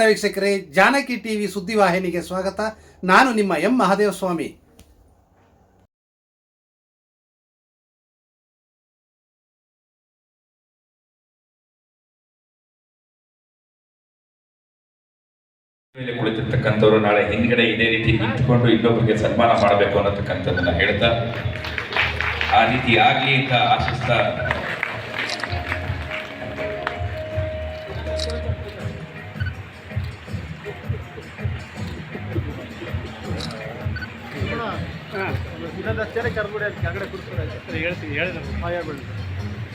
ನಮಸ್ಕಾರ ವೀಕ್ಷಕರೇ, ಜಾನಕಿ ಟಿವಿ ಸುದ್ದಿವಾಹಿನಿಗೆ ಸ್ವಾಗತ. ನಾನು ನಿಮ್ಮ ಎಂ ಮಹಾದೇವ ಸ್ವಾಮಿ. ಮೇಲೆ ಕುಳಿತಿರ್ತಕ್ಕಂಥವ್ರು ನಾಳೆ ಹಿಂದ್ಗಡೆ ಇದೇ ರೀತಿ ನಿಂತ್ಕೊಂಡು ಇನ್ನೊಬ್ಬರಿಗೆ ಸನ್ಮಾನ ಮಾಡಬೇಕು ಅನ್ನತಕ್ಕಂಥದ್ದನ್ನ ಹೇಳ್ತಾ, ಆ ರೀತಿ ಆಗ್ಲಿ ಅಂತ ಆಶಿಸ್ತಾ ಇನ್ನೊಂದು ಅಷ್ಟೇ ಕರ್ಬಿಡಿ ಅಂತ ಕೆಳಗಡೆ ಕೂತ್ಬಿಡಿ ಹೇಳ್ತೀನಿ ಹೇಳಿದ್ರು ಹಾಂ ಹೇಳ್ಬೇಡಿ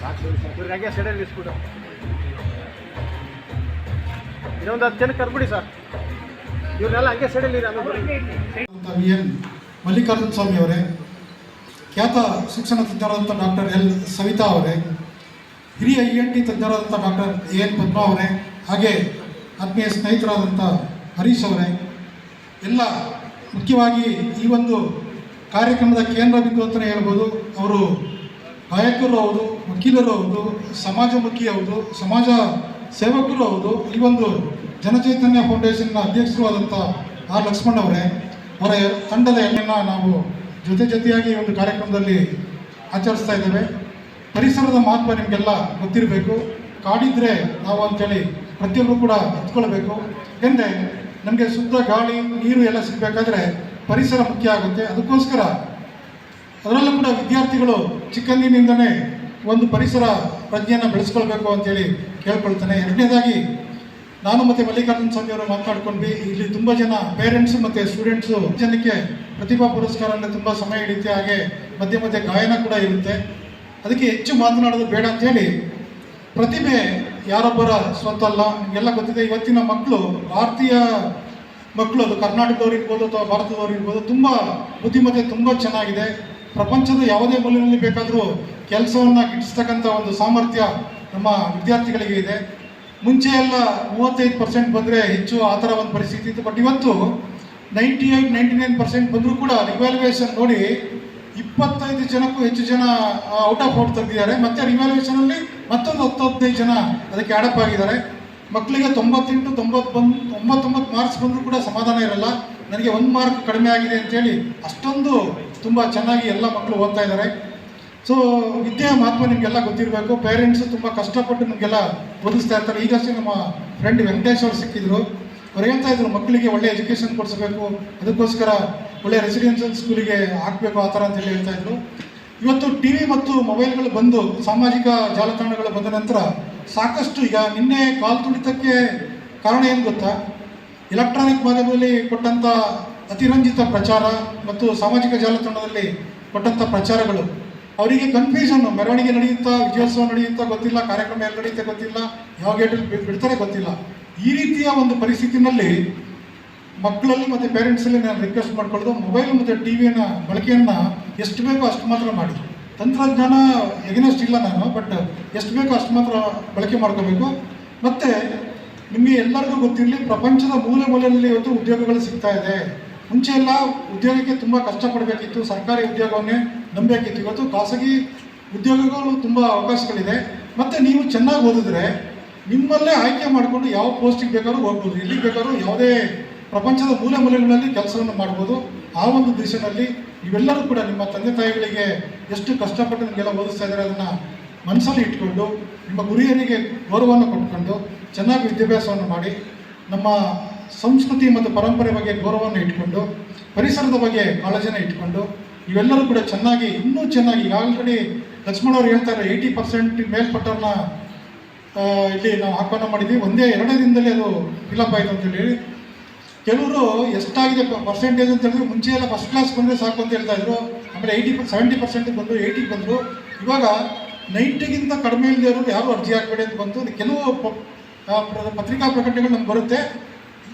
ಸಾಕು ಇವ್ರಿಗೆ ಹಾಗೆ ಸೈಡಲ್ಲಿ ನಿಲ್ಸ್ಬಿಡು. ಇನ್ನೊಂದು ಹತ್ತು ಜನ ಕರ್ಬಿಡಿ ಸರ್. ಇವ್ರನ್ನೆಲ್ಲ ಹಂಗೆ ಸೈಡಲ್ಲಿ ಎನ್ ಮಲ್ಲಿಕಾರ್ಜುನ ಸ್ವಾಮಿ ಅವರೇ ಖ್ಯಾತ ಶಿಕ್ಷಣ ತಜ್ಞರಾದಂಥ ಡಾಕ್ಟರ್ ಎಲ್. ಸವಿತಾ ಅವರೇ ಹಿರಿಯ ಇ ಎನ್ ಟಿ ತಜ್ಞರಾದಂಥ ಡಾಕ್ಟರ್ ಎ ಎನ್ ಪದ್ಮಾ ಅವರೇ ಹಾಗೆ ಆತ್ಮೀಯ ಸ್ನೇಹಿತರಾದಂಥ ಹರೀಶ್ ಅವರೇ ಎಲ್ಲ ಮುಖ್ಯವಾಗಿ ಈ ಒಂದು ಕಾರ್ಯಕ್ರಮದ ಕೇಂದ್ರ ಬಿಂದು ಅಂತಲೇ ಹೇಳ್ಬೋದು, ಅವರು ಗಾಯಕರು ಹೌದು, ವಕೀಲರು ಹೌದು, ಸಮಾಜಮುಖಿ ಹೌದು, ಸಮಾಜ ಸೇವಕರು ಹೌದು. ಈ ಒಂದು ಜನಚೈತನ್ಯ ಫೌಂಡೇಶನ್ನ ಅಧ್ಯಕ್ಷರು ಆದಂಥ ಆರ್ ಲಕ್ಷ್ಮಣ್ ಅವರೇ, ಅವರ ತಂಡದ ಎಣ್ಣೆನ ನಾವು ಜೊತೆ ಜೊತೆಯಾಗಿ ಒಂದು ಕಾರ್ಯಕ್ರಮದಲ್ಲಿ ಆಚರಿಸ್ತಾ ಇದ್ದೇವೆ. ಪರಿಸರದ ಮಹತ್ವ ನಿಮಗೆಲ್ಲ ಗೊತ್ತಿರಬೇಕು. ಕಾಡಿದ್ರೆ ನಾವು ಅಂತೇಳಿ ಪ್ರತಿಯೊಬ್ಬರು ಕೂಡ ಹತ್ಕೊಳ್ಬೇಕು ಎಂದೆ, ನಮಗೆ ಶುದ್ಧ ಗಾಳಿ, ನೀರು ಎಲ್ಲ ಸಿಗಬೇಕಾದ್ರೆ ಪರಿಸರ ಮುಖ್ಯ ಆಗುತ್ತೆ. ಅದಕ್ಕೋಸ್ಕರ ಅದರಲ್ಲೂ ಕೂಡ ವಿದ್ಯಾರ್ಥಿಗಳು ಚಿಕ್ಕಂದಿನಿಂದನೇ ಒಂದು ಪರಿಸರ ಪ್ರಜ್ಞೆಯನ್ನು ಬೆಳೆಸ್ಕೊಳ್ಬೇಕು ಅಂತೇಳಿ ಕೇಳ್ಕೊಳ್ತಾನೆ. ಎರಡನೇದಾಗಿ ನಾನು ಮತ್ತು ಮಲ್ಲಿಕಾರ್ಜುನ ಸ್ವಾಮಿ ಅವರು ಮಾತನಾಡ್ಕೊಂಡ್ವಿ ಇಲ್ಲಿ ತುಂಬ ಜನ ಪೇರೆಂಟ್ಸು ಮತ್ತು ಸ್ಟೂಡೆಂಟ್ಸು ಜನಕ್ಕೆ ಪ್ರತಿಭಾ ಪುರಸ್ಕಾರ ಅಂದರೆ ತುಂಬ ಸಮಯ ಹಿಡಿಯುತ್ತೆ. ಹಾಗೆ ಮಧ್ಯೆ ಮಧ್ಯೆ ಗಾಯನ ಕೂಡ ಇರುತ್ತೆ. ಅದಕ್ಕೆ ಹೆಚ್ಚು ಮಾತನಾಡೋದು ಬೇಡ ಅಂತೇಳಿ ಪ್ರತಿಭೆ ಯಾರೊಬ್ಬರ ಸ್ವತ್ತಲ್ಲ ನಿಮಗೆಲ್ಲ ಗೊತ್ತಿದೆ, ಇವತ್ತಿನ ಮಕ್ಕಳು ಭಾರತೀಯ ಮಕ್ಕಳು ಅದು ಕರ್ನಾಟಕದವ್ರು ಅಥವಾ ಭಾರತದವ್ರು ಇರ್ಬೋದು, ತುಂಬ ಬುದ್ಧಿಮತ್ತೆ ತುಂಬ ಚೆನ್ನಾಗಿದೆ. ಪ್ರಪಂಚದ ಯಾವುದೇ ಮೂಲಿನಲ್ಲಿ ಬೇಕಾದರೂ ಕೆಲಸವನ್ನು ಗಿಟ್ಟಿಸ್ತಕ್ಕಂಥ ಒಂದು ಸಾಮರ್ಥ್ಯ ನಮ್ಮ ವಿದ್ಯಾರ್ಥಿಗಳಿಗೆ ಇದೆ. ಮುಂಚೆ ಎಲ್ಲ ಮೂವತ್ತೈದು ಪರ್ಸೆಂಟ್ ಬಂದರೆ ಹೆಚ್ಚು ಆ ಥರ ಒಂದು ಪರಿಸ್ಥಿತಿ ಇತ್ತು. ಬಟ್ ಇವತ್ತು ninety eight ninety nine percent ಬಂದರೂ ಕೂಡ ರಿವ್ಯಾಲ್ಯೂಯೇಷನ್ ನೋಡಿ ಇಪ್ಪತ್ತೈದು ಜನಕ್ಕೂ ಹೆಚ್ಚು ಜನ ಔಟ್ ಆಫ್ ಔಟ್ ತೆಗೆದಿದ್ದಾರೆ. ಮತ್ತು ರಿವ್ಯಾಲ್ಯೂಯೇಷನಲ್ಲಿ ಮತ್ತೊಂದು ಹತ್ತು ಹದಿನೈದು ಜನ ಅದಕ್ಕೆ ಆಡಪ್ ಆಗಿದ್ದಾರೆ. ಮಕ್ಕಳಿಗೆ ತೊಂಬತ್ತೆಂಟು, ತೊಂಬತ್ತು ಬಂದು, ತೊಂಬತ್ತೊಂಬತ್ತು ಮಾರ್ಕ್ಸ್ ಬಂದರೂ ಕೂಡ ಸಮಾಧಾನ ಇರಲ್ಲ. ನನಗೆ ಒಂದು ಮಾರ್ಕ್ ಕಡಿಮೆ ಆಗಿದೆ ಅಂತೇಳಿ ಅಷ್ಟೊಂದು ತುಂಬ ಚೆನ್ನಾಗಿ ಎಲ್ಲ ಮಕ್ಕಳು ಓದ್ತಾ ಇದ್ದಾರೆ. ಸೊ ವಿದ್ಯೆಯ ಮಹತ್ವ ನಿಮಗೆಲ್ಲ ಗೊತ್ತಿರಬೇಕು. ಪೇರೆಂಟ್ಸು ತುಂಬ ಕಷ್ಟಪಟ್ಟು ನಿಮಗೆಲ್ಲ ಓದಿಸ್ತಾ ಇರ್ತಾರೆ. ಈಗಷ್ಟೇ ನಮ್ಮ ಫ್ರೆಂಡ್ ವೆಂಕಟೇಶ್ ಅವರು ಸಿಕ್ಕಿದ್ರು. ಅವ್ರು ಹೇಳ್ತಾ ಇದ್ರು ಮಕ್ಕಳಿಗೆ ಒಳ್ಳೆ ಎಜುಕೇಷನ್ ಕೊಡಿಸ್ಬೇಕು. ಅದಕ್ಕೋಸ್ಕರ ಒಳ್ಳೆ ರೆಸಿಡೆನ್ಷಿಯಲ್ ಸ್ಕೂಲಿಗೆ ಹಾಕಬೇಕು ಆ ಥರ ಅಂತೇಳಿ ಹೇಳ್ತಾ ಇದ್ರು. ಇವತ್ತು ಟಿ ವಿ ಮತ್ತು ಮೊಬೈಲ್ಗಳು ಬಂದು ಸಾಮಾಜಿಕ ಜಾಲತಾಣಗಳು ಬಂದ ನಂತರ ಸಾಕಷ್ಟು ಈಗ ನಿನ್ನೆ ಕಾಲು ತುಳಿತಕ್ಕೆ ಕಾರಣ ಏನು ಗೊತ್ತಾ? ಎಲೆಕ್ಟ್ರಾನಿಕ್ ಮಾಧ್ಯಮದಲ್ಲಿ ಕೊಟ್ಟಂಥ ಅತಿರಂಜಿತ ಪ್ರಚಾರ ಮತ್ತು ಸಾಮಾಜಿಕ ಜಾಲತಾಣದಲ್ಲಿ ಕೊಟ್ಟಂಥ ಪ್ರಚಾರಗಳು. ಅವರಿಗೆ ಕನ್ಫ್ಯೂಷನ್ ಮೆರವಣಿಗೆ ನಡೆಯುತ್ತಾ, ವಿಜಯೋತ್ಸವ ನಡೆಯುತ್ತಾ ಗೊತ್ತಿಲ್ಲ, ಕಾರ್ಯಕ್ರಮ ಎಲ್ಲಿ ನಡೆಯುತ್ತೆ ಗೊತ್ತಿಲ್ಲ, ಯಾವ ಗೇಟಲ್ಲಿ ಬಿಡ್ತಾರೆ ಗೊತ್ತಿಲ್ಲ. ಈ ರೀತಿಯ ಒಂದು ಪರಿಸ್ಥಿತಿನಲ್ಲಿ ಮಕ್ಕಳಲ್ಲಿ ಮತ್ತು ಪೇರೆಂಟ್ಸಲ್ಲಿ ನಾನು ರಿಕ್ವೆಸ್ಟ್ ಮಾಡ್ಕೊಳ್ಳೋದು ಮೊಬೈಲ್ ಮತ್ತು ಟಿ ವಿಯನ್ನು ಬಳಕೆಯನ್ನು ಎಷ್ಟು ಬೇಕೋ ಅಷ್ಟು ಮಾತ್ರ ಮಾಡಿ. ತಂತ್ರಜ್ಞಾನ ಎಗನೆಸ್ಟ್ ಇಲ್ಲ ನಾನು ಬಟ್ ಎಷ್ಟು ಬೇಕೋ ಅಷ್ಟು ಮಾತ್ರ ಬಳಕೆ ಮಾಡ್ಕೋಬೇಕು. ಮತ್ತು ನಿಮಗೆ ಎಲ್ಲರಿಗೂ ಗೊತ್ತಿರಲಿ, ಪ್ರಪಂಚದ ಮೂಲೆ ಮೂಲೆಯಲ್ಲಿ ಇವತ್ತು ಉದ್ಯೋಗಗಳು ಸಿಗ್ತಾ ಇದೆ. ಮುಂಚೆ ಎಲ್ಲ ಉದ್ಯೋಗಕ್ಕೆ ತುಂಬ ಕಷ್ಟಪಡಬೇಕಿತ್ತು, ಸರ್ಕಾರಿ ಉದ್ಯೋಗವನ್ನೇ ನಂಬಬೇಕಿತ್ತು ಇವತ್ತು ಖಾಸಗಿ ಉದ್ಯೋಗಗಳು ತುಂಬ ಅವಕಾಶಗಳಿದೆ. ಮತ್ತು ನೀವು ಚೆನ್ನಾಗಿ ಓದಿದ್ರೆ ನಿಮ್ಮಲ್ಲೇ ಆಯ್ಕೆ ಮಾಡಿಕೊಂಡು ಯಾವ ಪೋಸ್ಟಿಗೆ ಬೇಕಾದ್ರೂ ಹೋಗ್ಬೋದು. ಎಲ್ಲಿಗೆ ಬೇಕಾದ್ರೂ ಯಾವುದೇ ಪ್ರಪಂಚದ ಮೂಲೆ ಮೂಲೆಗಳಲ್ಲಿ ಕೆಲಸವನ್ನು ಮಾಡ್ಬೋದು. ಆ ಒಂದು ದಿಶೆಯಲ್ಲಿ ಇವೆಲ್ಲರೂ ಕೂಡ ನಿಮ್ಮ ತಂದೆ ತಾಯಿಗಳಿಗೆ ಎಷ್ಟು ಕಷ್ಟಪಟ್ಟು ನಿಮಗೆಲ್ಲ ಓದಿಸ್ತಾ ಇದ್ದಾರೆ ಅದನ್ನು ಮನಸ್ಸಲ್ಲಿ ಇಟ್ಕೊಂಡು, ನಿಮ್ಮ ಗುರಿಯರಿಗೆ ಗೌರವವನ್ನು ಕೊಟ್ಕೊಂಡು ಚೆನ್ನಾಗಿ ವಿದ್ಯಾಭ್ಯಾಸವನ್ನು ಮಾಡಿ, ನಮ್ಮ ಸಂಸ್ಕೃತಿ ಮತ್ತು ಪರಂಪರೆ ಬಗ್ಗೆ ಗೌರವವನ್ನು ಇಟ್ಕೊಂಡು, ಪರಿಸರದ ಬಗ್ಗೆ ಕಾಳಜಿನ ಇಟ್ಕೊಂಡು, ಇವೆಲ್ಲರೂ ಕೂಡ ಚೆನ್ನಾಗಿ, ಇನ್ನೂ ಚೆನ್ನಾಗಿ ಆಲ್ರೆಡಿ ಲಕ್ಷ್ಮಣ್ ಅವ್ರು ಹೇಳ್ತಾರೆ ಏಯ್ಟಿ ಪರ್ಸೆಂಟ್ ಮೇಲ್ಪಟ್ಟವ್ರನ್ನ ಇಲ್ಲಿ ನಾವು ಆಹ್ವಾನ ಮಾಡಿದ್ವಿ. ಒಂದೇ ಎರಡೇ ದಿನದಲ್ಲಿ ಅದು ಫಿಲಪ್ ಆಯಿತು ಅಂತೇಳಿ. ಕೆಲವರು ಎಷ್ಟಾಗಿದೆ ಪರ್ಸೆಂಟೇಜ್ ಅಂತ ಹೇಳಿದ್ರೆ ಮುಂಚೆ ಎಲ್ಲ ಫಸ್ಟ್ ಕ್ಲಾಸ್ ಬಂದರೆ ಸಾಕು ಅಂತ ಹೇಳ್ತಾ ಇದ್ರು. ಆಮೇಲೆ ಏಯ್ಟಿ ಸೆವೆಂಟಿ ಪರ್ಸೆಂಟಿಗೆ ಬಂದರು ಏಯ್ಟಿಗೆ ಬಂದರು. ಇವಾಗ ನೈಂಟಿಗಿಂತ ಕಡಿಮೆ ಇಲ್ಲದೆ ಇರೋರು ಯಾರು ಅರ್ಜಿ ಹಾಕಬೇಡಿ ಅಂತ ಬಂತು. ಕೆಲವು ಪತ್ರಿಕಾ ಪ್ರಕಟಣೆಗಳು ನಮ್ಗೆ ಬರುತ್ತೆ.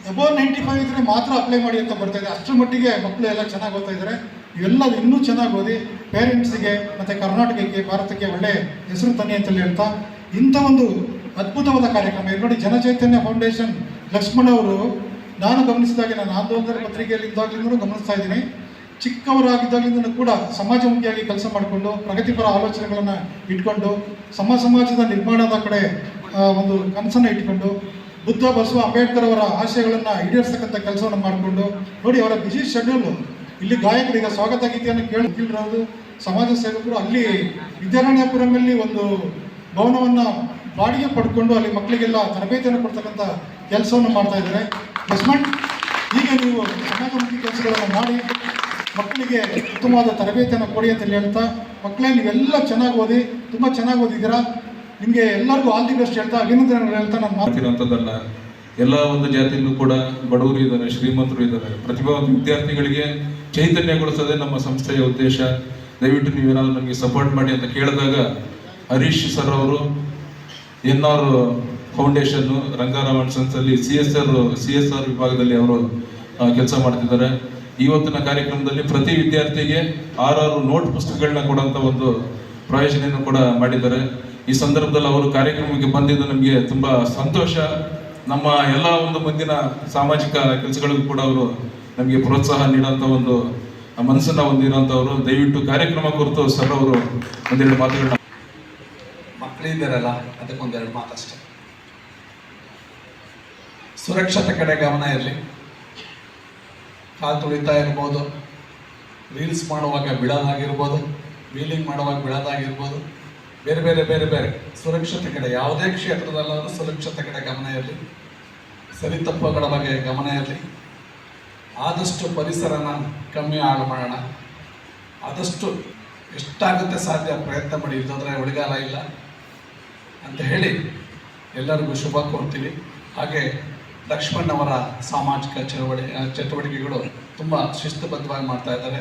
ಅಬೋ ನೈಂಟಿ ಫೈವ್ ಇದ್ದರೆ ಮಾತ್ರ ಅಪ್ಲೈ ಮಾಡಿ ಅಂತ ಬರ್ತಾ ಇದೆ. ಅಷ್ಟರ ಮಟ್ಟಿಗೆ ಮಕ್ಕಳು ಎಲ್ಲ ಚೆನ್ನಾಗಿ ಓದ್ತಾ ಇದ್ದಾರೆ ಇವೆಲ್ಲ ಇನ್ನೂ ಚೆನ್ನಾಗಿ ಓದಿ ಪೇರೆಂಟ್ಸಿಗೆ ಮತ್ತು ಕರ್ನಾಟಕಕ್ಕೆ, ಭಾರತಕ್ಕೆ ಒಳ್ಳೆ ಹೆಸರು ತನ್ನಿ ಅಂತೇಳಿ ಹೇಳ್ತಾ, ಇಂಥ ಒಂದು ಅದ್ಭುತವಾದ ಕಾರ್ಯಕ್ರಮ. ಇದು ನೋಡಿ ಜನಚೈತನ್ಯ ಫೌಂಡೇಶನ್ ಲಕ್ಷ್ಮಣ್ ಅವರು ನಾನು ಗಮನಿಸಿದಾಗೆ ನಾನು ಆಂದೋಲನ ಪತ್ರಿಕೆಯಲ್ಲಿ ಇದ್ದಾಗಲಿಂದಲೂ ಗಮನಿಸ್ತಾ ಇದ್ದೀನಿ. ಚಿಕ್ಕವರಾಗಿದ್ದಾಗಲಿಂದ ಕೂಡ ಸಮಾಜಮುಖಿಯಾಗಿ ಕೆಲಸ ಮಾಡಿಕೊಂಡು ಪ್ರಗತಿಪರ ಆಲೋಚನೆಗಳನ್ನು ಇಟ್ಕೊಂಡು ಸಮ ಸಮಾಜದ ನಿರ್ಮಾಣದ ಕಡೆ ಒಂದು ಕನಸನ್ನು ಇಟ್ಕೊಂಡು ಬುದ್ಧ ಬಸವ ಅಂಬೇಡ್ಕರ್ ಅವರ ಆಶಯಗಳನ್ನು ಈಡೇರಿಸ್ತಕ್ಕಂಥ ಕೆಲಸವನ್ನು ಮಾಡಿಕೊಂಡು ನೋಡಿ ಅವರ ಬಿಸಿ ಶೆಡ್ಯೂಲು ಇಲ್ಲಿ ಗಾಯಕರಿಗೆ ಸ್ವಾಗತ ಗೀತೆಯನ್ನು ಕೇಳಿ ಕೇಳಿರೋದು. ಸಮಾಜ ಸೇವಕರು ಅಲ್ಲಿ ವಿದ್ಯಾರಣ್ಯಪುರಮಲ್ಲಿ ಒಂದು ಭವನವನ್ನು ಬಾಡಿಗೆ ಪಡ್ಕೊಂಡು ಅಲ್ಲಿ ಮಕ್ಕಳಿಗೆಲ್ಲ ತರಬೇತಿಯನ್ನು ಕೊಡ್ತಕ್ಕಂಥ ಕೆಲಸವನ್ನು ಮಾಡ್ತಾ ಇದ್ದಾರೆ. ಬಸ್ಮಂಟ್ ಹೀಗೆ ನೀವು ಸಮಾಜಮುಖಿ ಕೆಲಸಗಳನ್ನು ಮಾಡಿ ಮಕ್ಕಳಿಗೆ ಉತ್ತಮವಾದ ತರಬೇತಿಯನ್ನು ಕೊಡಿ ಅಂತ ಹೇಳಿ ಹೇಳ್ತಾ, ಮಕ್ಕಳೇ ನೀವೆಲ್ಲ ಚೆನ್ನಾಗಿ ಓದಿ, ತುಂಬ ಚೆನ್ನಾಗಿ ಓದಿದ್ದೀರಾ? ನಿಮಗೆ ಎಲ್ಲರಿಗೂ ಆಲ್ ದಿ ಬೆಸ್ಟ್ ಹೇಳ್ತಾ, ಅಭಿನಂದನೆಗಳು ಹೇಳ್ತಾ ನಾನು ಮಾತು ಮಾಡ್ತಿರೋಂಥದ್ದಲ್ಲ ಎಲ್ಲ ಒಂದು ಜಾತಿಯಲ್ಲೂ ಕೂಡ ಬಡವರು ಇದ್ದಾರೆ, ಶ್ರೀಮಂತರು ಇದ್ದಾರೆ. ಪ್ರತಿಭಾವಂತ ವಿದ್ಯಾರ್ಥಿಗಳಿಗೆ ಚೈತನ್ಯಗೊಳಿಸೋದೇ ನಮ್ಮ ಸಂಸ್ಥೆಯ ಉದ್ದೇಶ. ದಯವಿಟ್ಟು ನೀವೇನಾದರೂ ನನಗೆ ಸಪೋರ್ಟ್ ಮಾಡಿ ಅಂತ ಕೇಳಿದಾಗ ಹರೀಶ್ ಸರ್ ಅವರು, N R foundation Rangaraman ಸನ್ಸಲ್ಲಿ C S R C S R ವಿಭಾಗದಲ್ಲಿ ಅವರು ಕೆಲಸ ಮಾಡ್ತಿದ್ದಾರೆ. ಇವತ್ತಿನ ಕಾರ್ಯಕ್ರಮದಲ್ಲಿ ಪ್ರತಿ ವಿದ್ಯಾರ್ಥಿಗೆ ಆರಾರು ನೋಟ್ ಪುಸ್ತಕಗಳನ್ನ ಕೊಡುವಂತ ಒಂದು ಪ್ರಯೋಜನೆಯನ್ನು ಕೂಡ ಮಾಡಿದ್ದಾರೆ. ಈ ಸಂದರ್ಭದಲ್ಲಿ ಅವರು ಕಾರ್ಯಕ್ರಮಕ್ಕೆ ಬಂದಿದ್ದು ನಮಗೆ ತುಂಬಾ ಸಂತೋಷ. ನಮ್ಮ ಎಲ್ಲ ಒಂದು ಮುಂದಿನ ಸಾಮಾಜಿಕ ಕೆಲಸಗಳಿಗೂ ಕೂಡ ಅವರು ನಮಗೆ ಪ್ರೋತ್ಸಾಹ ನೀಡುವಂತ ಒಂದು ಮನಸ್ಸನ್ನ ಹೊಂದಿರುವಂತವರು. ದಯವಿಟ್ಟು ಕಾರ್ಯಕ್ರಮ ಕುರಿತು ಸರ್ ಅವರು ಒಂದೆರಡು ಮಾತುಗಳನ್ನ ಮಕ್ಕಳಿದ್ದಾರಲ್ಲ ಅದಕ್ಕೊಂದೆರಡು ಮಾತಷ್ಟೆ. ಸುರಕ್ಷತೆ ಕಡೆ ಗಮನ ಇರಲಿ. ಕಾಲು ತುಳಿತಾ ಇರ್ಬೋದು. ರೀಲ್ಸ್ ಮಾಡುವಾಗ ಬಿಡೋದಾಗಿರ್ಬೋದು ವೀಲಿಂಗ್ ಮಾಡುವಾಗ ಬಿಡೋದಾಗಿರ್ಬೋದು ಬೇರೆ ಬೇರೆ ಬೇರೆ ಬೇರೆ ಸುರಕ್ಷತೆ ಕಡೆ, ಯಾವುದೇ ಕ್ಷೇತ್ರದಲ್ಲಾದರೂ ಸುರಕ್ಷತೆ ಕಡೆ ಗಮನ ಇರಲಿ. ಸರಿ ತಪ್ಪುಗಳ ಬಗ್ಗೆ ಗಮನ ಇರಲಿ. ಆದಷ್ಟು ಪರಿಸರನ ಕಮ್ಮಿ ಹಾಳು ಮಾಡೋಣ. ಆದಷ್ಟು ಎಷ್ಟಾಗುತ್ತೆ ಸಾಧ್ಯ ಪ್ರಯತ್ನ ಮಾಡಿ ಇಲ್ಲದ್ರೆ ಉಳಿಗಾಲ ಇಲ್ಲ ಅಂತ ಹೇಳಿ ಎಲ್ಲರಿಗೂ ಶುಭ ಕೋರ್ತೀವಿ ಹಾಗೆ ಲಕ್ಷ್ಮಣ್ ಅವರ ಸಾಮಾಜಿಕ ಚಳವಳಿ ಚಟುವಟಿಕೆಗಳು ತುಂಬ ಶಿಸ್ತುಬದ್ಧವಾಗಿ ಮಾಡ್ತಾ ಇದ್ದಾರೆ.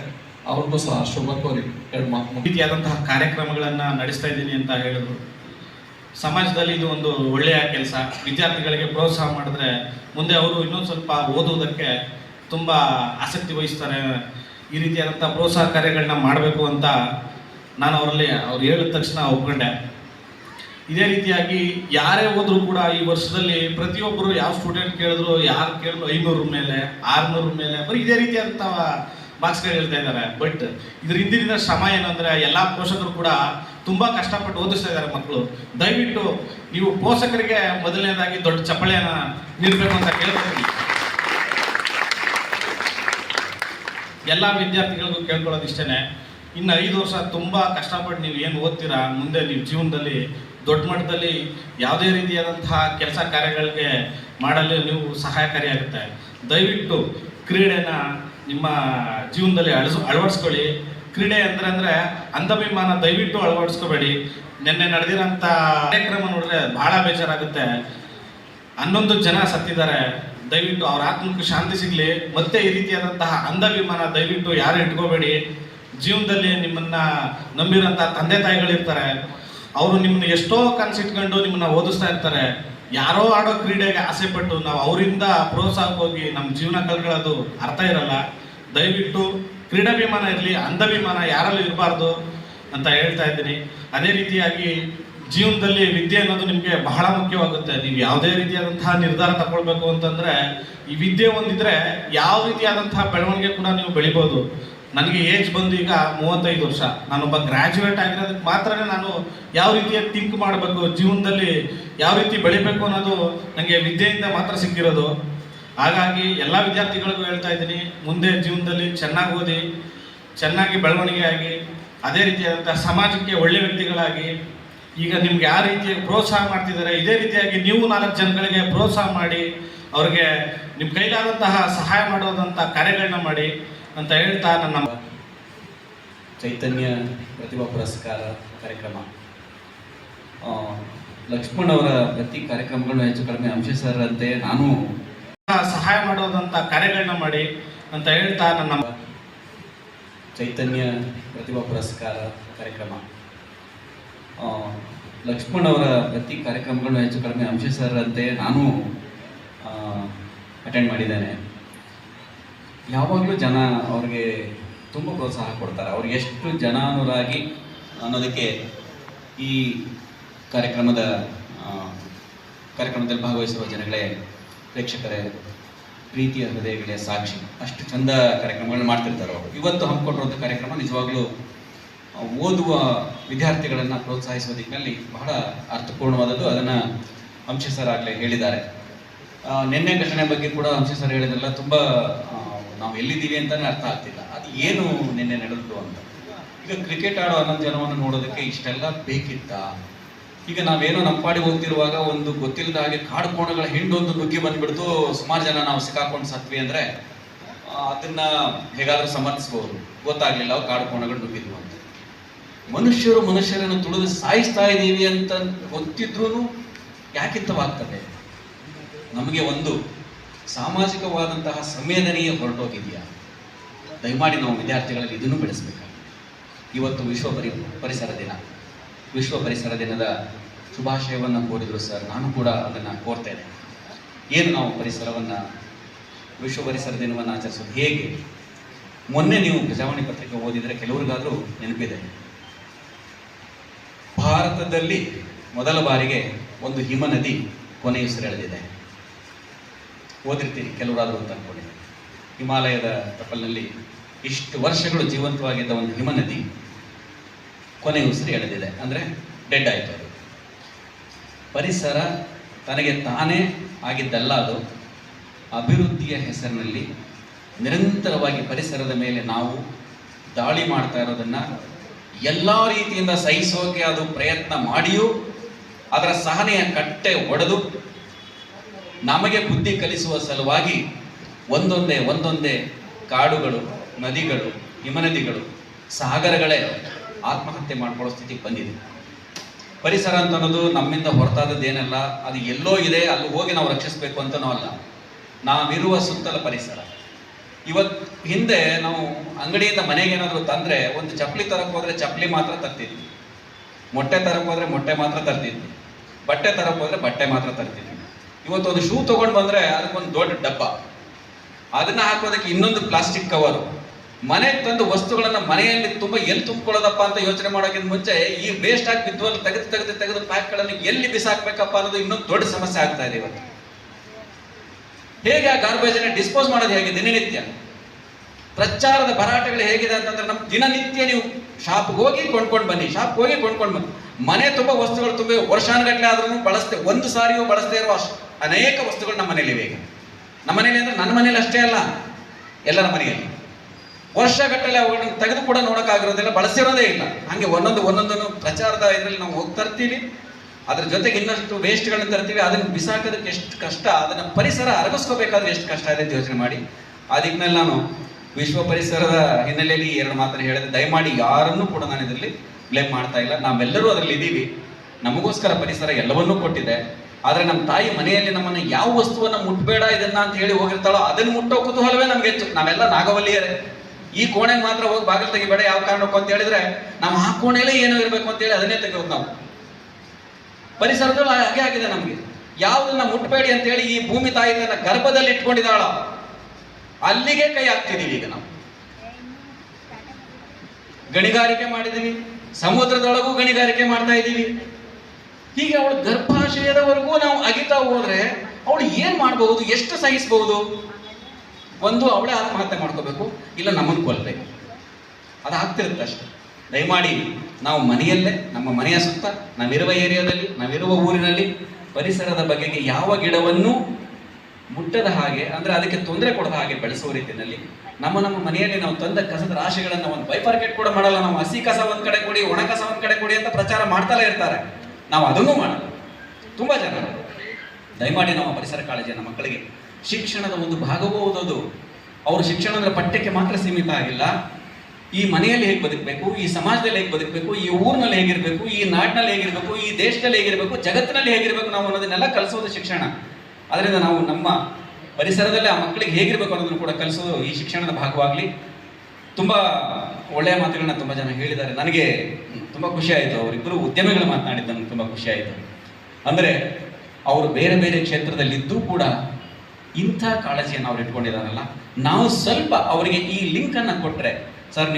ಅವ್ರಿಗೂ ಸಹ ಶುಭ ಕೋರಿ ಎರಡು ಮಾತು ರೀತಿಯಾದಂತಹ ಕಾರ್ಯಕ್ರಮಗಳನ್ನು ನಡೆಸ್ತಾ ಇದ್ದೀನಿ ಅಂತ ಹೇಳಿದ್ರು. ಸಮಾಜದಲ್ಲಿ ಇದು ಒಂದು ಒಳ್ಳೆಯ ಕೆಲಸ. ವಿದ್ಯಾರ್ಥಿಗಳಿಗೆ ಪ್ರೋತ್ಸಾಹ ಮಾಡಿದ್ರೆ ಮುಂದೆ ಅವರು ಇನ್ನೊಂದು ಸ್ವಲ್ಪ ಓದುವುದಕ್ಕೆ ತುಂಬ ಆಸಕ್ತಿ ವಹಿಸ್ತಾರೆ. ಈ ರೀತಿಯಾದಂಥ ಪ್ರೋತ್ಸಾಹ ಕಾರ್ಯಗಳನ್ನ ಮಾಡಬೇಕು ಅಂತ ನಾನು ಅವರಲ್ಲಿ, ಅವ್ರು ಹೇಳಿದ ತಕ್ಷಣ ಒಪ್ಕೊಂಡೆ. ಇದೇ ರೀತಿಯಾಗಿ ಯಾರೇ ಹೋದ್ರು ಕೂಡ ಈ ವರ್ಷದಲ್ಲಿ ಪ್ರತಿಯೊಬ್ಬರು ಯಾವ ಸ್ಟೂಡೆಂಟ್ ಕೇಳಿದ್ರು, ಯಾರು ಕೇಳಿದ್ರು ಐನೂರು ಮೇಲೆ, ಆರ್ನೂರು ಮೇಲೆ, ಬರೀ ಇದೇ ರೀತಿಯಾದಂಥ ಮಾರ್ಕ್ಸ್ಗಳು ಹೇಳ್ತಾ ಇದ್ದಾರೆ. ಬಟ್ ಇದ್ರ ಹಿಂದಿನ ಶ್ರಮ ಏನಂದ್ರೆ ಎಲ್ಲಾ ಪೋಷಕರು ಕೂಡ ತುಂಬಾ ಕಷ್ಟಪಟ್ಟು ಓದಿಸ್ತಾ ಇದ್ದಾರೆ ಮಕ್ಕಳು. ದಯವಿಟ್ಟು ನೀವು ಪೋಷಕರಿಗೆ ಮೊದಲನೇದಾಗಿ ದೊಡ್ಡ ಚಪ್ಪಳೆಯನ್ನ ನೀಡಬೇಕು ಅಂತ ಕೇಳ್ತೀನಿ ಎಲ್ಲ ವಿದ್ಯಾರ್ಥಿಗಳಿಗೂ ಕೇಳ್ಕೊಳ್ಳೋದು ಇಷ್ಟೇ ಇನ್ನು ಐದು ವರ್ಷ ತುಂಬಾ ಕಷ್ಟಪಟ್ಟು ನೀವು ಏನು ಓದ್ತೀರಾ, ಮುಂದೆ ನೀವು ಜೀವನದಲ್ಲಿ ದೊಡ್ಡ ಮಟ್ಟದಲ್ಲಿ ಯಾವುದೇ ರೀತಿಯಾದಂತಹ ಕೆಲಸ ಕಾರ್ಯಗಳಿಗೆ ಮಾಡಲು ನೀವು ಸಹಾಯಕಾರಿಯಾಗುತ್ತೆ. ದಯವಿಟ್ಟು ಕ್ರೀಡೆನ ನಿಮ್ಮ ಜೀವನದಲ್ಲಿ ಅಳಸ, ಅಳವಡಿಸ್ಕೊಳ್ಳಿ. ಕ್ರೀಡೆ ಅಂದ್ರೆ ಅಂದ್ರೆ ಅಂಧಭಿಮಾನ ದಯವಿಟ್ಟು ಅಳವಡಿಸ್ಕೋಬೇಡಿ. ನಿನ್ನೆ ನಡೆದಿರೋಂಥ ಕಾರ್ಯಕ್ರಮ ನೋಡಿದ್ರೆ ಭಾಳ ಬೇಜಾರಾಗುತ್ತೆ. ಹನ್ನೊಂದು ಜನ ಸತ್ತಿದ್ದಾರೆ. ದಯವಿಟ್ಟು ಅವ್ರ ಆತ್ಮಕ್ಕೆ ಶಾಂತಿ ಸಿಗಲಿ. ಮತ್ತೆ ಈ ರೀತಿಯಾದಂತಹ ಅಂಧಭಿಮಾನ ದಯವಿಟ್ಟು ಯಾರು ಇಟ್ಕೋಬೇಡಿ. ಜೀವನದಲ್ಲಿ ನಿಮ್ಮನ್ನು ನಂಬಿರೋಂಥ ತಂದೆ ತಾಯಿಗಳಿರ್ತಾರೆ. ಅವರು ನಿಮ್ಮನ್ನ ಎಷ್ಟೋ ಕನ್ಸಿಟ್ಕೊಂಡು ನಿಮ್ಮನ್ನ ಓದಿಸ್ತಾ ಇರ್ತಾರೆ. ಯಾರೋ ಆಡೋ ಕ್ರೀಡೆಗೆ ಆಸೆ ಪಟ್ಟು ನಾವು ಅವರಿಂದ ಪ್ರೋತ್ಸಾಹಕ್ಕೆ ಹೋಗಿ ನಮ್ಮ ಜೀವನ ಕಲ್ಗಳದು ಅರ್ಥ ಇರಲ್ಲ. ದಯವಿಟ್ಟು ಕ್ರೀಡಾಭಿಮಾನ ಇರಲಿ, ಅಂಧಭಿಮಾನ ಯಾರಲ್ಲೂ ಇರಬಾರ್ದು ಅಂತ ಹೇಳ್ತಾ ಇದ್ದೀನಿ. ಅದೇ ರೀತಿಯಾಗಿ ಜೀವನದಲ್ಲಿ ವಿದ್ಯೆ ಅನ್ನೋದು ನಿಮಗೆ ಬಹಳ ಮುಖ್ಯವಾಗುತ್ತೆ. ನೀವು ಯಾವುದೇ ರೀತಿಯಾದಂತಹ ನಿರ್ಧಾರ ತಗೊಳ್ಬೇಕು ಅಂತಂದ್ರೆ ಈ ವಿದ್ಯೆ ಒಂದಿದ್ರೆ ಯಾವ ರೀತಿಯಾದಂತಹ ಬೆಳವಣಿಗೆ ಕೂಡ ನೀವು ಬೆಳಿಬೋದು. ನನಗೆ ಏಜ್ ಬಂದು ಈಗ ಮೂವತ್ತೈದು ವರ್ಷ. ನಾನೊಬ್ಬ ಗ್ರ್ಯಾಜುಯೇಟ್ ಆಗಿರೋದಕ್ಕೆ ಮಾತ್ರನೇ ನಾನು ಯಾವ ರೀತಿಯ ಥಿಂಕ್ ಮಾಡಬೇಕು, ಜೀವನದಲ್ಲಿ ಯಾವ ರೀತಿ ಬೆಳಿಬೇಕು ಅನ್ನೋದು ನನಗೆ ವಿದ್ಯೆಯಿಂದ ಮಾತ್ರ ಸಿಕ್ಕಿರೋದು. ಹಾಗಾಗಿ ಎಲ್ಲ ವಿದ್ಯಾರ್ಥಿಗಳಿಗೂ ಹೇಳ್ತಾ ಇದ್ದೀನಿ, ಮುಂದೆ ಜೀವನದಲ್ಲಿ ಚೆನ್ನಾಗಿ ಓದಿ, ಚೆನ್ನಾಗಿ ಬೆಳವಣಿಗೆ ಆಗಿ, ಅದೇ ರೀತಿಯಾದಂಥ ಸಮಾಜಕ್ಕೆ ಒಳ್ಳೆ ವ್ಯಕ್ತಿಗಳಾಗಿ, ಈಗ ನಿಮ್ಗೆ ಯಾವ ರೀತಿಯ ಪ್ರೋತ್ಸಾಹ ಮಾಡ್ತಿದ್ದಾರೆ, ಇದೇ ರೀತಿಯಾಗಿ ನೀವು ನಾಲ್ಕು ಜನಗಳಿಗೆ ಪ್ರೋತ್ಸಾಹ ಮಾಡಿ, ಅವ್ರಿಗೆ ನಿಮ್ಮ ಕೈಲಾದಂತಹ ಸಹಾಯ ಮಾಡೋದಂಥ ಕಾರ್ಯಗಳನ್ನ ಮಾಡಿ ಅಂತ ಹೇಳ್ತಾ ನನ್ನ ಚೈತನ್ಯ ಪ್ರತಿಭಾ ಪುರಸ್ಕಾರ ಕಾರ್ಯಕ್ರಮ. ಲಕ್ಷ್ಮಣ್ ಅವರ ಪ್ರತಿ ಕಾರ್ಯಕ್ರಮಗಳು ಹೆಚ್ಚು ಕಡಿಮೆ ಅಂಶ ಸರ್ ಅಂತೆ ನಾನು. ಸಹಾಯ ಮಾಡೋದಂಥ ಕಾರ್ಯಗಳನ್ನ ಮಾಡಿ ಅಂತ ಹೇಳ್ತಾ ನನ್ನ ಚೈತನ್ಯ ಪ್ರತಿಭಾ ಪುರಸ್ಕಾರ ಕಾರ್ಯಕ್ರಮ. ಲಕ್ಷ್ಮಣ್ ಅವರ ಪ್ರತಿ ಕಾರ್ಯಕ್ರಮಗಳು ಹೆಚ್ಚು ಕಡಿಮೆ ಅಂಶ ಸರ್ ಅಂತೆ ನಾನು ಅಟೆಂಡ್ ಮಾಡಿದ್ದೇನೆ. ಯಾವಾಗಲೂ ಜನ ಅವ್ರಿಗೆ ತುಂಬ ಪ್ರೋತ್ಸಾಹ ಕೊಡ್ತಾರೆ. ಅವ್ರಿಗೆ ಎಷ್ಟು ಜನಾನುರಾಗಿ ಅನ್ನೋದಕ್ಕೆ ಈ ಕಾರ್ಯಕ್ರಮದ ಕಾರ್ಯಕ್ರಮದಲ್ಲಿ ಭಾಗವಹಿಸುವ ಜನಗಳೇ ಪ್ರೇಕ್ಷಕರೇ, ಪ್ರೀತಿಯ ಹೃದಯಗಳೇ ಸಾಕ್ಷಿ. ಅಷ್ಟು ಚಂದ ಕಾರ್ಯಕ್ರಮಗಳನ್ನ ಮಾಡ್ತಿರ್ತಾರೆ ಅವರು. ಇವತ್ತು ಹಮ್ಮಿಕೊಂಡಿರುವಂಥ ಕಾರ್ಯಕ್ರಮ ನಿಜವಾಗ್ಲೂ ಓದುವ ವಿದ್ಯಾರ್ಥಿಗಳನ್ನು ಪ್ರೋತ್ಸಾಹಿಸುವ ದಿಕ್ಕಿನಲ್ಲಿ ಬಹಳ ಅರ್ಥಪೂರ್ಣವಾದದ್ದು. ಅದನ್ನು ಅಂಶ ಸರ್ ಆಗಲೇ ಹೇಳಿದ್ದಾರೆ. ನಿನ್ನೆ ಘಟನೆ ಬಗ್ಗೆ ಕೂಡ ಅಂಶ ಸರ್ ಹೇಳಿದ್ರಲ್ಲ, ತುಂಬ ನಾವು ಎಲ್ಲಿದ್ದೀವಿ ಅಂತಾನೆ ಅರ್ಥ ಆಗ್ತಿಲ್ಲ. ಅದು ಏನು ನಿನ್ನೆ ನಡೆದು ಅಂತ. ಈಗ ಕ್ರಿಕೆಟ್ ಆಡೋ ಅನ್ನೋ ಜನವನ್ನು ನೋಡೋದಕ್ಕೆ ಇಷ್ಟೆಲ್ಲ ಬೇಕಿತ್ತ? ಈಗ ನಾವೇನೋ ನಮ್ಮ ಪಾಡಿಗೆ ಹೋಗ್ತಿರುವಾಗ ಒಂದು ಗೊತ್ತಿಲ್ಲದ ಹಾಗೆ ಕಾಡು ಕೋಣಗಳ ಹಿಂಡೊಂದು ನುಗ್ಗಿ ಬಂದ್ಬಿಡ್ತು. ಸುಮಾರು ಜನ ನಾವು ಸಿಕ್ಕಾಕೊಂಡು ಸತ್ವಿ ಅಂದ್ರೆ ಅದನ್ನ ಹೇಗಾದ್ರೂ ಸಮರ್ಥಿಸ್ಬೋದು. ಗೊತ್ತಾಗ್ಲಿಲ್ಲ ಅವು ಕಾಡು ಕೋಣಗಳು ನುಗ್ಗಿದ್ವು ಅಂತ. ಮನುಷ್ಯರು ಮನುಷ್ಯರನ್ನು ತುಳಿದು ಸಾಯಿಸ್ತಾ ಇದ್ದೀವಿ ಅಂತ ಗೊತ್ತಿದ್ರೂ ಯಾಕಿಂತವಾಗ್ತದೆ ನಮಗೆ ಒಂದು ಸಾಮಾಜಿಕವಾದಂತಹ ಸಂವೇದನೆಯೇ ಹೊರಟೋಗಿದೆಯಾ? ದಯಮಾಡಿ ನಾವು ವಿದ್ಯಾರ್ಥಿಗಳಲ್ಲಿ ಇದನ್ನು ಬೆಳೆಸಬೇಕಾಗಿದೆ ಇವತ್ತು ವಿಶ್ವ ಪರಿ, ಪರಿಸರ ದಿನ. ವಿಶ್ವ ಪರಿಸರ ದಿನದ ಶುಭಾಶಯವನ್ನು ಕೋರಿದರು ಸರ್. ನಾನು ಕೂಡ ಅದನ್ನು ಕೋರ್ತೇನೆ ಏನು ನಾವು ಪರಿಸರವನ್ನು, ವಿಶ್ವ ಪರಿಸರ ದಿನವನ್ನು ಆಚರಿಸೋದು ಹೇಗೆ? ಮೊನ್ನೆ ನೀವು ಪ್ರಜಾವಾಣಿ ಪತ್ರಿಕೆ ಓದಿದರೆ ಕೆಲವರಿಗಾದರೂ ನೆನಪಿದೆ. ಭಾರತದಲ್ಲಿ ಮೊದಲ ಬಾರಿಗೆ ಒಂದು ಹಿಮನದಿ ಕೊನೆಯುಸಿರೆಳೆದಿದೆ. ಓದಿರ್ತೀರಿ ಕೆಲವರಾದರೂ ಅಂತ ಅನ್ಕೊಂಡಿದ್ದೀನಿ ಹಿಮಾಲಯದ ತಪ್ಪಲಿನಲ್ಲಿ ಇಷ್ಟು ವರ್ಷಗಳು ಜೀವಂತವಾಗಿದ್ದ ಒಂದು ಹಿಮನದಿ ಕೊನೆ ಉಸಿರಿ ಎಳೆದಿದೆ. ಅಂದರೆ ಡೆಡ್ ಆಯಿತು ಅದು. ಪರಿಸರ ತನಗೆ ತಾನೇ ಆಗಿದ್ದಲ್ಲ ಅದು. ಅಭಿವೃದ್ಧಿಯ ಹೆಸರಿನಲ್ಲಿ ನಿರಂತರವಾಗಿ ಪರಿಸರದ ಮೇಲೆ ನಾವು ದಾಳಿ ಮಾಡ್ತಾ ಇರೋದನ್ನು ಎಲ್ಲ ರೀತಿಯಿಂದ ಸಹಿಸೋಕೆ ಅದು ಪ್ರಯತ್ನ ಮಾಡಿಯೂ ಅದರ ಸಹನೆಯ ಕಟ್ಟೆ ಒಡೆದು ನಮಗೆ ಬುದ್ಧಿ ಕಲಿಸುವ ಸಲುವಾಗಿ ಒಂದೊಂದೇ ಒಂದೊಂದೇ ಕಾಡುಗಳು, ನದಿಗಳು, ಹಿಮನದಿಗಳು, ಸಾಗರಗಳೇ ಆತ್ಮಹತ್ಯೆ ಮಾಡ್ಕೊಳ್ಳೋ ಸ್ಥಿತಿಗೆ ಬಂದಿದೆ. ಪರಿಸರ ಅಂತ ಅನ್ನೋದು ನಮ್ಮಿಂದ ಹೊರತಾದದ್ದೇನಲ್ಲ ಅದು ಎಲ್ಲೋ ಇದೆ, ಅಲ್ಲಿ ಹೋಗಿ ನಾವು ರಕ್ಷಿಸಬೇಕು ಅಂತನೂ ಅಲ್ಲ. ನಾವಿರುವ ಸುತ್ತಲ ಪರಿಸರ. ಇವತ್ತು ಹಿಂದೆ ನಾವು ಅಂಗಡಿಯಿಂದ ಮನೆಗೆ ಏನಾದರೂ ತಂದರೆ ಒಂದು ಚಪ್ಪಲಿ ತರಕ್ಕೆ ಹೋದರೆ ಚಪ್ಪಲಿ ಮಾತ್ರ ತರ್ತಿದ್ವಿ. ಮೊಟ್ಟೆ ತರಕ್ಕೆ ಹೋದರೆ ಮೊಟ್ಟೆ ಮಾತ್ರ ತರ್ತಿದ್ವಿ. ಬಟ್ಟೆ ತರಕ್ಕೆ ಹೋದರೆ ಬಟ್ಟೆ ಮಾತ್ರ ತರ್ತಿದ್ವಿ. ಇವತ್ತು ಒಂದು ಶೂ ತಗೊಂಡು ಬಂದ್ರೆ ಅದಕ್ಕೊಂದು ದೊಡ್ಡ ಡಬ್ಬ. ಅದನ್ನ ಹಾಕೋದಕ್ಕೆ ಇನ್ನೊಂದು ಪ್ಲಾಸ್ಟಿಕ್ ಕವರ್ ಮನೆಗೆ ತಂದು ವಸ್ತುಗಳನ್ನ ಮನೆಯಲ್ಲಿ ತುಂಬಾ ಎಲ್ಲಿ ತುಂಬಿಕೊಳ್ಳೋದಪ್ಪ ಅಂತ ಯೋಚನೆ ಮಾಡೋಕ್ಕಿಂತ ಮುಂಚೆ ಈ ವೇಸ್ಟ್ ಆಗಿ ಬಿದ್ದುವಲ್ಲಿ ತೆಗೆದು ತೆಗೆದು ತೆಗೆದು ಪ್ಯಾಕ್ಗಳನ್ನು ಎಲ್ಲಿ ಬಿಸಾಕ್ಬೇಕಪ್ಪ ಅನ್ನೋದು ಇನ್ನೊಂದು ದೊಡ್ಡ ಸಮಸ್ಯೆ ಆಗ್ತಾ ಇದೆ ಇವತ್ತು. ಹೇಗೆ ಆ ಗಾರ್ಬೇಜ್ ಅನ್ನ ಡಿಸ್ಪೋಸ್ ಮಾಡೋದು ಹೇಗೆ ದಿನನಿತ್ಯ? ಪ್ರಚಾರದ ಭರಾಟೆಗಳು ಹೇಗಿದೆ ಅಂತಂದ್ರೆ ನಮ್ಮ ದಿನನಿತ್ಯ ನೀವು ಶಾಪ್ಗೆ ಹೋಗಿ ಕೊಂಡ್ಕೊಂಡು ಬನ್ನಿ ಶಾಪ್ ಹೋಗಿ ಕೊಂಡ್ಕೊಂಡು ಬನ್ನಿ. ಮನೆ ತುಂಬಾ ವಸ್ತುಗಳು ತುಂಬ ವರ್ಷಾನುಗಟ್ಟಲೆ ಆದ್ರೂ ಬಳಸ್ತೇವೆ ಒಂದು ಸಾರಿಯೂ ಬಳಸದೇ ಇರುವ ಅಷ್ಟು ಅನೇಕ ವಸ್ತುಗಳು ನಮ್ಮ ಮನೆಯಲ್ಲಿ ಈಗ. ನಮ್ಮ ಮನೇಲಿ ಅಂದ್ರೆ ನನ್ನ ಮನೇಲಿ ಅಷ್ಟೇ ಅಲ್ಲ, ಎಲ್ಲರ ಮನೆಯಲ್ಲಿ. ವರ್ಷಗಟ್ಟಲೆ ಅವುಗಳನ್ನು ತೆಗೆದು ಕೂಡ ನೋಡೋಕ್ಕಾಗಿರೋದಿಲ್ಲ, ಬಳಸಿರೋದೇ ಇಲ್ಲ. ಹಾಗೆ ಒಂದೊಂದು ಒಂದೊಂದನ್ನು ಪ್ರಚಾರದ ಇದರಲ್ಲಿ ನಾವು ಹೋಗಿ ತರ್ತೀವಿ. ಅದ್ರ ಜೊತೆಗೆ ಇನ್ನಷ್ಟು ವೇಸ್ಟ್ಗಳನ್ನು ತರ್ತೀವಿ. ಅದನ್ನು ಬಿಸಾಕೋದಕ್ಕೆ ಎಷ್ಟು ಕಷ್ಟ, ಅದನ್ನ ಪರಿಸರ ಅರಗಿಸ್ಕೋಬೇಕಾದ್ರೆ ಎಷ್ಟು ಕಷ್ಟ ಇದೆ ಅಂತ ಯೋಚನೆ ಮಾಡಿ. ಆ ನಾನು ವಿಶ್ವ ಪರಿಸರದ ಹಿನ್ನೆಲೆಯಲ್ಲಿ ಎರಡು ಮಾತ್ರ ಹೇಳಿದೆ. ದಯಮಾಡಿ ಯಾರನ್ನೂ ಕೂಡ ನಾನು ಇದರಲ್ಲಿ ಬ್ಲೇಮ್ ಮಾಡ್ತಾ ಇಲ್ಲ. ನಾವೆಲ್ಲರೂ ಅದರಲ್ಲಿ ಇದ್ದೀವಿ. ನಮಗೋಸ್ಕರ ಪರಿಸರ ಎಲ್ಲವನ್ನೂ ಕೊಟ್ಟಿದೆ. ಆದ್ರೆ ನಮ್ಮ ತಾಯಿ ಮನೆಯಲ್ಲಿ ನಮ್ಮನ್ನ ಯಾವ ವಸ್ತುವನ್ನ ಮುಟ್ಬೇಡ ಇದನ್ನ ಅಂತ ಹೇಳಿ ಹೋಗಿರ್ತಾಳೋ ಅದನ್ನ ಮುಟ್ಟೋ ಕುತೂಹಲವೇ ನಮ್ಗೆ ಹೆಚ್ಚು. ನಾವೆಲ್ಲ ನಾಗವಲ್ಲಿಯರೇ. ಈ ಕೋಣೆಗೆ ಮಾತ್ರ ಹೋಗಿ ಬಾಗಿಲು ತೆಗಿಬೇಡ, ಯಾವ ಕಾರಣಕ್ಕೂ ಅಂತ ಹೇಳಿದ್ರೆ ನಾವು ಆ ಕೋಣೆಯಲ್ಲೇ ಏನೋ ಇರಬೇಕು ಅಂತ ಹೇಳಿ ಅದನ್ನೇ ತೆಗೆಯೋದು ನಾವು. ಪರಿಸರದಲ್ಲಿ ಹಾಗೆ ಆಗಿದೆ ನಮಗೆ. ಯಾವುದನ್ನ ಮುಟ್ಬೇಡಿ ಅಂತ ಹೇಳಿ ಈ ಭೂಮಿ ತಾಯಿ ತನ್ನ ಗರ್ಭದಲ್ಲಿ ಇಟ್ಕೊಂಡಿದ್ದಾಳ. ಅಲ್ಲಿಗೆ ಕೈ ಹಾಕ್ತಿದ್ದೀವಿ ಈಗ ನಾವು. ಗಣಿಗಾರಿಕೆ ಮಾಡಿದೀವಿ. ಸಮುದ್ರದೊಳಗೂ ಗಣಿಗಾರಿಕೆ ಮಾಡ್ತಾ ಇದ್ದೀವಿ ಹೀಗೆ ಅವಳ ಗರ್ಭಾಶಯದವರೆಗೂ ನಾವು ಅಗಿತಾ ಹೋದ್ರೆ ಅವಳು ಏನ್ ಮಾಡಬಹುದು, ಎಷ್ಟು ಸಹಿಸಬಹುದು? ಒಂದು, ಅವಳೇ ಆತ್ಮಹತ್ಯೆ ಮಾಡ್ಕೋಬೇಕು, ಇಲ್ಲ ನಮ್ಮನ್ನು ಕೊಲ್ಲಬೇಕು ಅದು ಆಗ್ತಿರುತ್ತೆ ಅಷ್ಟೇ. ದಯಮಾಡಿ ನಾವು ಮನೆಯಲ್ಲೇ, ನಮ್ಮ ಮನೆಯ ಸುತ್ತ, ನಾವಿರುವ ಏರಿಯಾದಲ್ಲಿ, ನಾವಿರುವ ಊರಿನಲ್ಲಿ, ಪರಿಸರದ ಬಗೆಗೆ ಯಾವ ಗಿಡವನ್ನು ಮುಟ್ಟದ ಹಾಗೆ, ಅಂದ್ರೆ ಅದಕ್ಕೆ ತೊಂದರೆ ಕೊಡದ ಹಾಗೆ ಬೆಳೆಸುವ ರೀತಿಯಲ್ಲಿ, ನಮ್ಮ ನಮ್ಮ ಮನೆಯಲ್ಲಿ ನಾವು ತಂದ ಕಸದ ರಾಶಿಗಳನ್ನು ಒಂದು ಬೈಫರ್ಕೆಟ್ ಕೂಡ ಮಾಡಲ್ಲ. ನಾವು ಹಸಿ ಕಸ ಒಂದ್ ಕಡೆ ಕೊಡಿ, ಒಣ ಕಸ ಒಂದ್ ಕಡೆ ಕೊಡಿ ಅಂತ ಪ್ರಚಾರ ಮಾಡ್ತಲೇ ಇರ್ತಾರೆ. ನಾವು ಅದನ್ನೂ ಮಾಡೋದು ತುಂಬ ಜನ. ದಯಮಾಡಿ ನಮ್ಮ ಪರಿಸರ ಕಾಳಜಿಯನ್ನು ಮಕ್ಕಳಿಗೆ ಶಿಕ್ಷಣದ ಒಂದು ಭಾಗವೂ ಅವರು ಶಿಕ್ಷಣ ಅಂದರೆ ಪಠ್ಯಕ್ಕೆ ಮಾತ್ರ ಸೀಮಿತ ಆಗಿಲ್ಲ. ಈ ಮನೆಯಲ್ಲಿ ಹೇಗೆ ಬದುಕಬೇಕು, ಈ ಸಮಾಜದಲ್ಲಿ ಹೇಗೆ ಬದುಕಬೇಕು, ಈ ಊರಿನಲ್ಲಿ ಹೇಗಿರಬೇಕು, ಈ ನಾಡಿನಲ್ಲಿ ಹೇಗಿರಬೇಕು, ಈ ದೇಶದಲ್ಲಿ ಹೇಗಿರಬೇಕು, ಜಗತ್ತಿನಲ್ಲಿ ಹೇಗಿರಬೇಕು ನಾವು ಅನ್ನೋದನ್ನೆಲ್ಲ ಕಲಿಸೋದು ಶಿಕ್ಷಣ. ಅದರಿಂದ ನಾವು ನಮ್ಮ ಪರಿಸರದಲ್ಲಿ ಆ ಮಕ್ಕಳಿಗೆ ಹೇಗಿರಬೇಕು ಅನ್ನೋದನ್ನು ಕೂಡ ಕಲಿಸೋದು ಈ ಶಿಕ್ಷಣದ ಭಾಗವಾಗಲಿ. ತುಂಬ ಒಳ್ಳೆಯ ಮಾತುಗಳನ್ನ ತುಂಬ ಜನ ಹೇಳಿದ್ದಾರೆ. ನನಗೆ ತುಂಬ ಖುಷಿ ಆಯಿತು. ಅವರಿಬ್ಬರು ಉದ್ಯಮಿಗಳು ಮಾತನಾಡಿದ್ದು ನನಗೆ ತುಂಬ ಖುಷಿ ಆಯಿತು. ಅಂದರೆ ಅವರು ಬೇರೆ ಬೇರೆ ಕ್ಷೇತ್ರದಲ್ಲಿದ್ದರೂ ಕೂಡ ಇಂಥ ಕಾಳಜಿಯನ್ನು ಅವ್ರು ಇಟ್ಕೊಂಡಿದ್ದಾರಲ್ಲ. ನಾವು ಸ್ವಲ್ಪ ಅವರಿಗೆ ಈ ಲಿಂಕನ್ನು ಕೊಟ್ಟರೆ ಸರ್